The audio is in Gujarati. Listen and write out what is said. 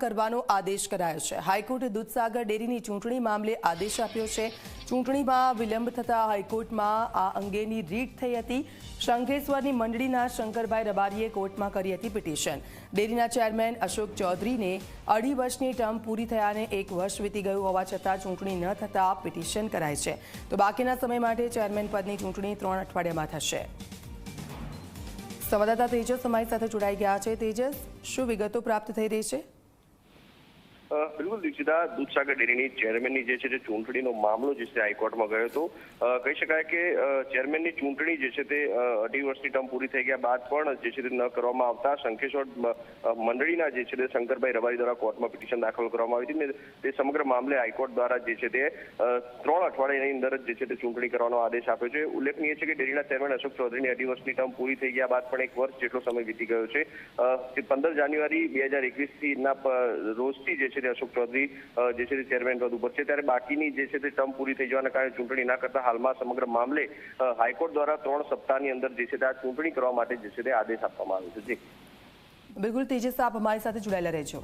કરવાનો આદેશ કરાયો છે. હાઈકોર્ટે દૂધસાગર ડેરીની ચૂંટણી મામલે આદેશ આપ્યો છે. ચૂંટણીમાં વિલંબ થતા હાઈકોર્ટમાં આ અંગેની રીટ થઈ હતી. શંખેશ્વરની મંડળીના શંકરભાઈ રબારીએ કોર્ટમાં કરી હતી પિટિશન. ડેરીના ચેરમેન અશોક ચૌધરીને અઢી વર્ષની ટર્મ પૂરી થયાને એક વર્ષ વીતી ગયું હોવા છતાં ચૂંટણી ન થતાં પિટિશન કરાય છે. તો બાકીના સમય માટે ચેરમેન પદની ચૂંટણી ત્રણ અઠવાડિયામાં થશે. સંવાદદાતા તેજસ અમારી સાથે જોડાઈ ગયા છે. તેજસ, શું વિગતો પ્રાપ્ત થઈ રહી છે? બિલકુલ દીક્ષિતા, દૂધસાગર ડેરીની ચેરમેનની જે છે તે ચૂંટણીનો મામલો જે છે હાઈકોર્ટમાં ગયો હતો. કહી શકાય કે ચેરમેનની ચૂંટણી જે છે તે અઢી વર્ષની ટર્મ પૂરી થઈ ગયા બાદ પણ જે છે તે ન કરવામાં આવતા શંખેશ્વર મંડળીના જે છે તે શંકરભાઈ રબારી દ્વારા કોર્ટમાં પિટિશન દાખલ કરવામાં આવી હતી તે સમગ્ર મામલે હાઈકોર્ટ દ્વારા જે છે તે ત્રણ અઠવાડિયાની અંદર જે છે તે ચૂંટણી કરવાનો આદેશ આપ્યો છે. ઉલ્લેખનીય છે કે ડેરીના ચેરમેન અશોક ચૌધરીની અઢી વર્ષની ટર્મ પૂરી થઈ ગયા બાદ પણ એક વર્ષ જેટલો સમય વીતી ગયો છે. પંદર જાન્યુઆરી બે હજાર એકવીસથી ના રોજથી જે છે તે અશોક ચૌધરી જે છે તે ચેરમેન પદ ઉપર છે. ત્યારે બાકીની જે છે તે ટર્મ પૂરી થઈ જવાના કારણે ચૂંટણી ના કરતા હાલમાં સમગ્ર મામલે હાઈકોર્ટ દ્વારા ત્રણ સપ્તાહની અંદર જે છે તે આ ચૂંટણી કરવા માટે જે છે તે આદેશ આપવામાં આવ્યો છે. જી. બિલકુલ, તેજસ આપ અમારી સાથે જોડાયેલા રહેજો.